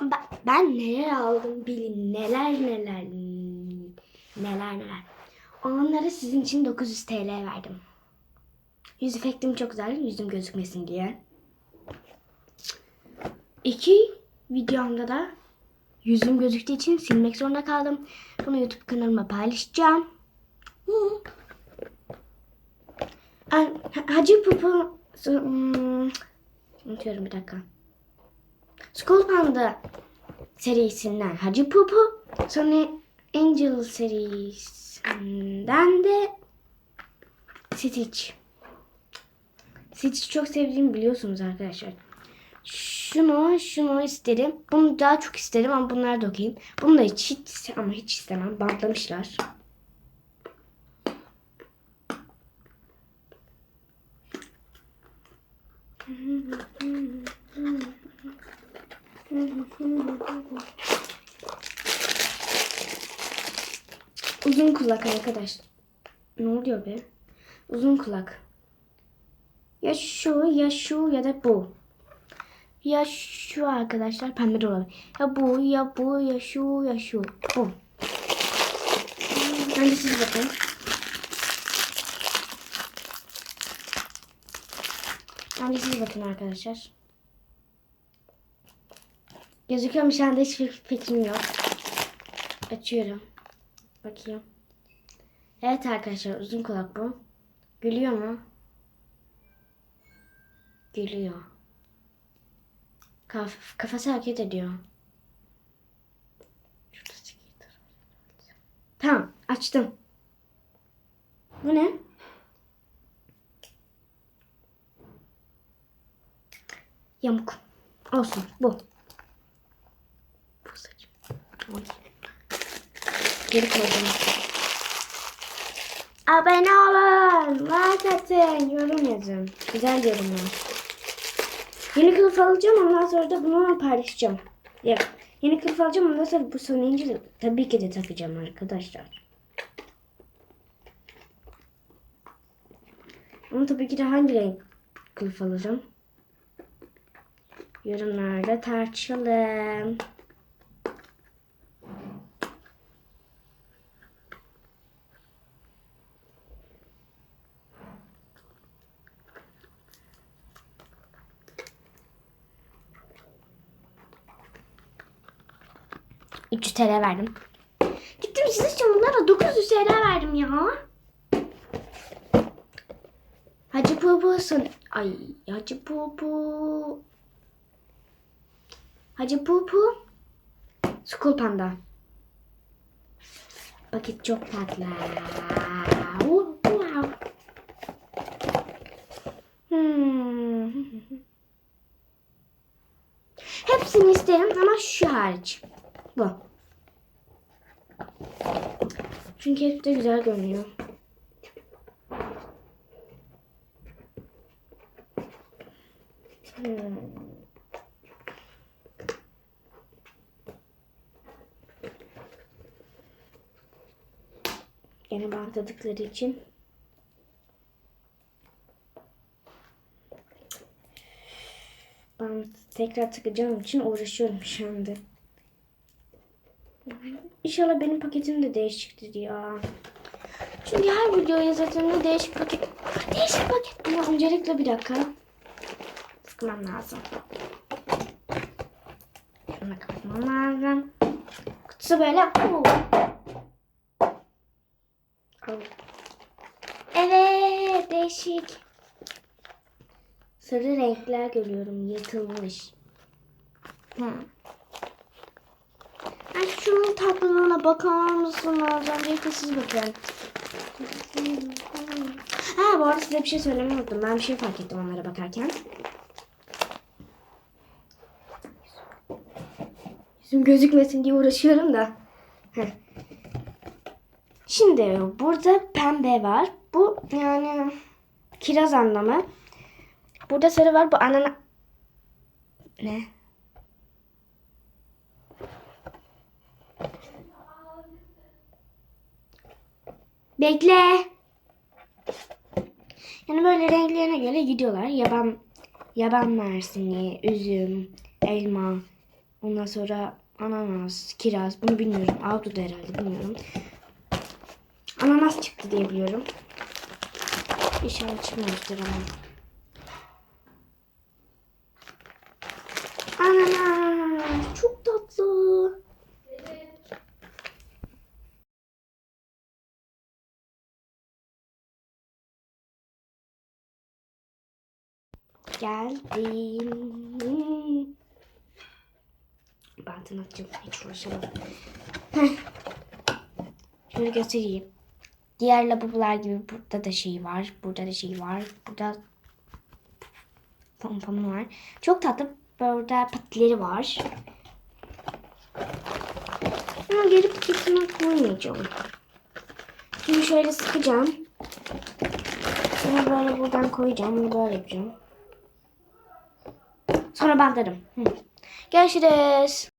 ben, ben neler aldım bilin neler neler neler neler. Onlara sizin için 900 TL verdim. Yüz efektim çok güzel. Yüzüm gözükmesin diye. İki videomda da yüzüm gözüktüğü için silmek zorunda kaldım. Bunu YouTube kanalıma paylaşacağım. Hı. Hacı Pupu hmm, unutuyorum bir dakika. School Panda serisinden Hacı Pupu sonra Angel serisinden de Stitch. Stitch'i çok sevdiğimi biliyorsunuz arkadaşlar. Şunu, şunu isterim. Bunu daha çok isterim ama bunları da okuyayım. Bunu da hiç, hiç ama hiç istemem. Bantlamışlar. Uzun kulak arkadaş. Ne oluyor be? Uzun kulak. Ya şu ya şu ya da bu. Ya şu arkadaşlar pembe de olabilir. Ya bu ya bu ya şu ya şu. Bu. Önce siz bakın. Önce siz bakın arkadaşlar. Gözüküyor mu şu hiçbir fikrim yok. Açıyorum. Bakayım. Evet arkadaşlar uzun kulak bu. Gülüyor mu? Gülüyor. Kaf kafası hareket ediyor. Tamam açtım. Bu ne? Yamuk. Olsun. Bu Geri koydum. Abone olun, like atın, yorum yazın. Güzel yorumlar. Yeni kılıf alacağım ondan sonra da bunu paylaşacağım. Ya, yeni kılıf alacağım ondan sonra bu sonuncu tabii ki de takacağım arkadaşlar. Ama tabii ki de hangi renk kılıf alacağım? Yorumlarda tartışalım. ...300 TL verdim. Gittim siz için bunlara 900 TL verdim ya. Hacı Pupu'sun. Ay Hacı Pupu. Hacı Pupu. School Panda. Paket çok tatlı. Hmm. Hepsini isterim ama şu hariç. Bu. Çünkü hep de güzel görünüyor. Hmm. Yine bantladıkları için. Ben tekrar takacağım için uğraşıyorum şu anda. İnşallah benim paketim de değişiktir ya. Çünkü her videoya zaten değişik paket. Değişik paket. Ama öncelikle bir dakika. Sıkmam lazım. Şunu kapatmam lazım. Kutusu böyle. Evet değişik. Sarı renkler görüyorum yırtılmış. Hı. Ay şunun tatlılığına bakar mısınız? Öncelikle siz bakın. Ha bu arada size bir şey söylemeyi unuttum. Ben bir şey fark ettim onlara bakarken. Yüzüm gözükmesin diye uğraşıyorum da. Şimdi burada pembe var. Bu yani kiraz anlamı. Burada sarı var. Bu anana... Ne? Bekle. Yani böyle renklerine göre gidiyorlar. Yaban yaban mersini, üzüm, elma, Ondan sonra ananas, kiraz bunu bilmiyorum. Ahududu herhalde bilmiyorum. Ananas çıktı diye biliyorum. İnşallah çıkmamıştır ama. Ananas çok tatlı. Geldim. Bantını atacağım. Hiç uğraşamadım. Heh. Şöyle göstereyim. Diğer lavabolar gibi burada da şey var. Burada da şey var. Burada pomponu var. Çok tatlı. Burada patileri var. Ama geri paketine koymayacağım. Şimdi şöyle sıkacağım. Bunu böyle buradan koyacağım. Bunu böyle yapacağım. Sonra bantlarım. Hı. Görüşürüz.